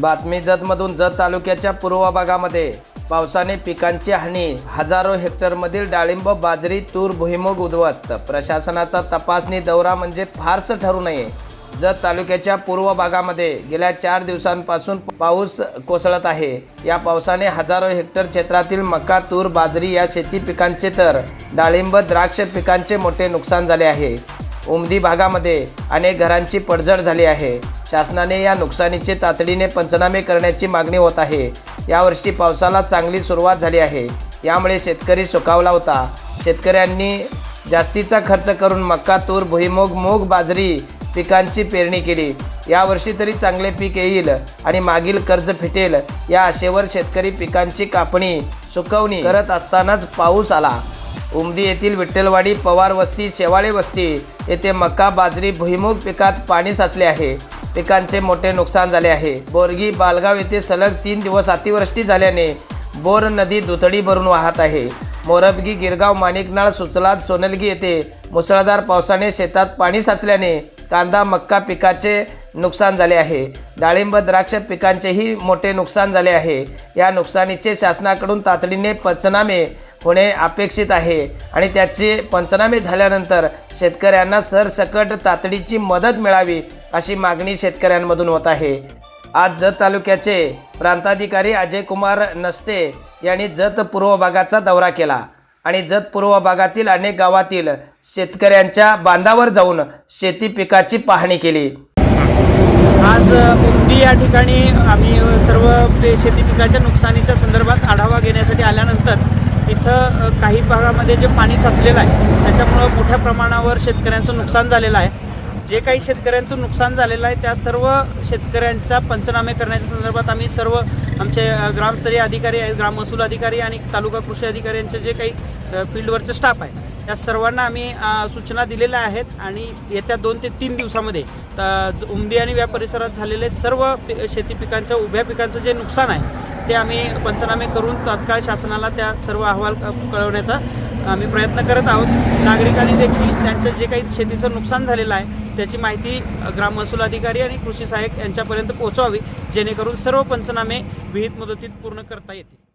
बातमी जतमधून जत तालुक्याच्या पूर्व भागामध्ये पावसाने पिकांची हानी. हजारो हेक्टरमधील डाळिंब बाजरी तूर भुईमुग उद्ध्वस्त. प्रशासनाचा तपासणी दौरा म्हणजे फारसं ठरू नये. जत तालुक्याच्या पूर्व भागामध्ये गेल्या चार दिवसांपासून पाऊस कोसळत आहे. या पावसाने हजारो हेक्टर क्षेत्रातील मका तूर बाजरी या शेती पिकांचे तर डाळिंब द्राक्ष पिकांचे मोठे नुकसान झाले आहे. उमदी भागामध्ये अनेक घरांची पडझड झाली आहे. शासनाने या नुकसानीचे तातडीने पंचनामे करण्याची मागणी होत आहे. यावर्षी पावसाला चांगली सुरुवात झाली आहे. यामुळे शेतकरी सुखावला होता. शेतकऱ्यांनी जास्तीचा खर्च करून मक्का तूर भुईमूग मूग बाजरी पिकांची पेरणी केली. यावर्षी तरी चांगले पीक येईल आणि मागील कर्ज फिटेल या आशेवर शेतकरी पिकांची कापणी सुकवणी करत असतानाच पाऊस आला. उमदी येथील विठ्ठलवाडी पवार वस्ती शेवाळे वस्ती येथे मका बाजरी भुईमुग पिकात पाणी साचले आहे. पिकांचे मोठे नुकसान झाले आहे. बोरगी बालगाव येथे सलग तीन दिवस अतिवृष्टी झाल्याने बोर नदी दुथडी भरून वाहत आहे. मोरबगी गिरगाव माणिकनाळ सुचलाद सोनलगी येथे मुसळधार पावसाने शेतात पाणी साचल्याने कांदा मक्का पिकाचे नुकसान झाले आहे. डाळिंब द्राक्ष पिकांचेही मोठे नुकसान झाले आहे. या नुकसानीचे शासनाकडून तातडीने पंचनामे होणे अपेक्षित आहे आणि त्याचे पंचनामे झाल्यानंतर शेतकऱ्यांना सरसकट तातडीची मदत मिळावी अशी मागणी शेतकऱ्यांमधून होत आहे. आज जत तालुक्याचे प्रांताधिकारी अजय कुमार नसते यांनी जत पूर्व भागाचा दौरा केला आणि जत पूर्व भागातील अनेक गावातील शेतकऱ्यांच्या बांधावर जाऊन शेती पिकाची पाहणी केली. आज उमदी या ठिकाणी आम्ही सर्व शेती पिकाच्या नुकसानीच्या संदर्भात आढावा घेण्यासाठी आल्यानंतर इथं काही भागामध्ये जे पाणी साचलेलं आहे त्याच्यामुळं मोठ्या प्रमाणावर शेतकऱ्यांचं नुकसान झालेलं आहे. जे काही शेतकऱ्यांचं नुकसान झालेलं आहे त्या सर्व शेतकऱ्यांचा पंचनामे करण्याच्या संदर्भात आम्ही सर्व आमचे ग्रामस्तरीय अधिकारी आहेत ग्राम महसूल अधिकारी आणि तालुका कृषी अधिकारी यांचे जे काही फील्डवरचे स्टाफ आहे या सर्वांना आम्ही सूचना दिलेल्या आहेत आणि येत्या दोन ते तीन दिवसामध्ये उमदी आणि व्या परिसरात झालेले सर्व पि शेती पिकांच्या उभ्या पिकांचं जे नुकसान आहे ते आम्ही पंचनामे करून तात्काळ शासनाला त्या सर्व अहवाल कळवण्याचा आम्ही प्रयत्न करत आहोत. नागरिकांनी देखील त्यांचं जे काही शेतीचं नुकसान झालेलं आहे त्याची माहिती ग्राम महसूल अधिकारी आणि कृषी सहाय्यक यांच्यापर्यंत पोहोचवावी जेणेकरून सर्व पंचनामे विहित मुदतीत पूर्ण करता येतील.